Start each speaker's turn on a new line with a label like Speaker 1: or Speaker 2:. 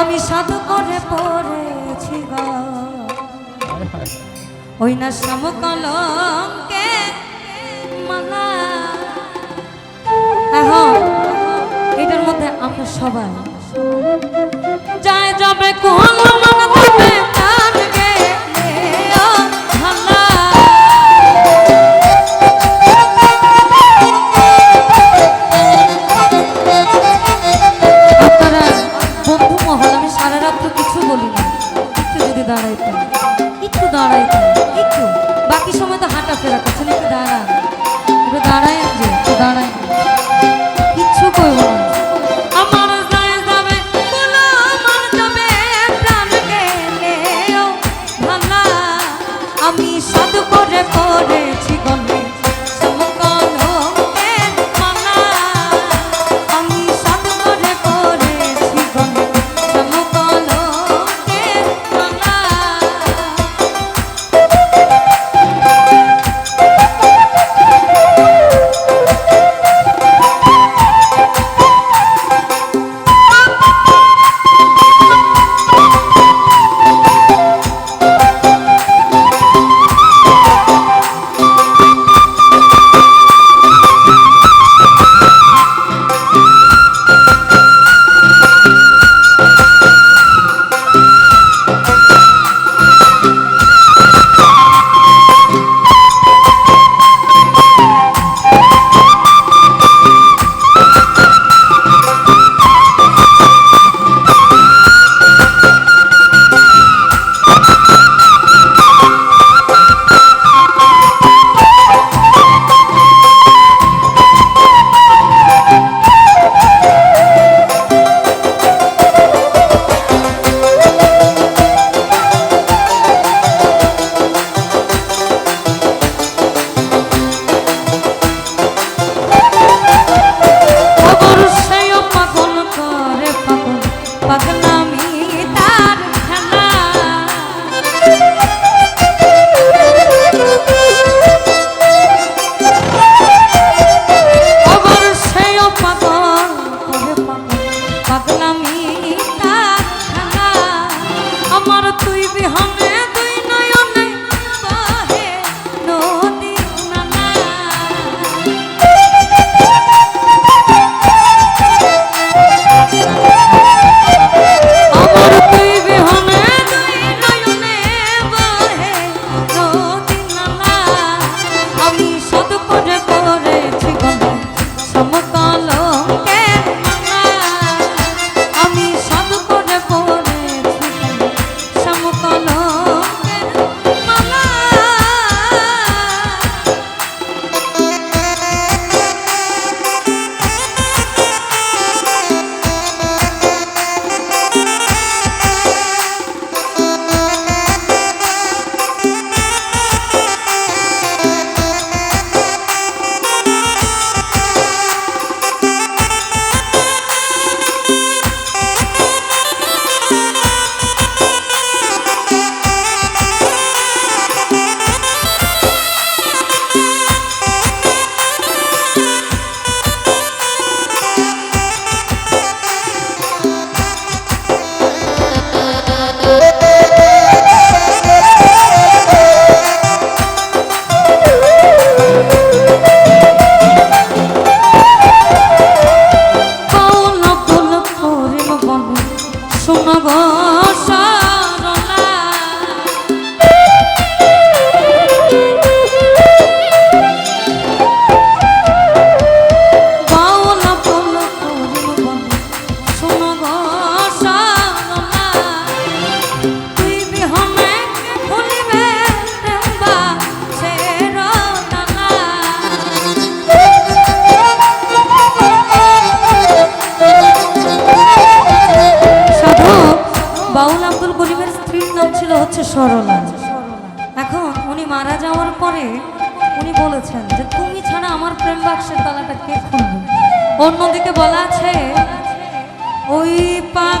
Speaker 1: আমি সাধু করে পড়েছি ওই না সমকাল মালা। হ্যাঁ, হ্যাঁ, এটার মধ্যে আমরা সবাই। যায় যাবে কোনো तुई भी हमें সরলা এখন উনি মারা যাওয়ার পরে উনি বলেছেন যে, তুমি ছাড়া আমার প্রেম বাক্সের তালাটা কে খুলবে? অন্যদিকে বলা আছে, ওই পাক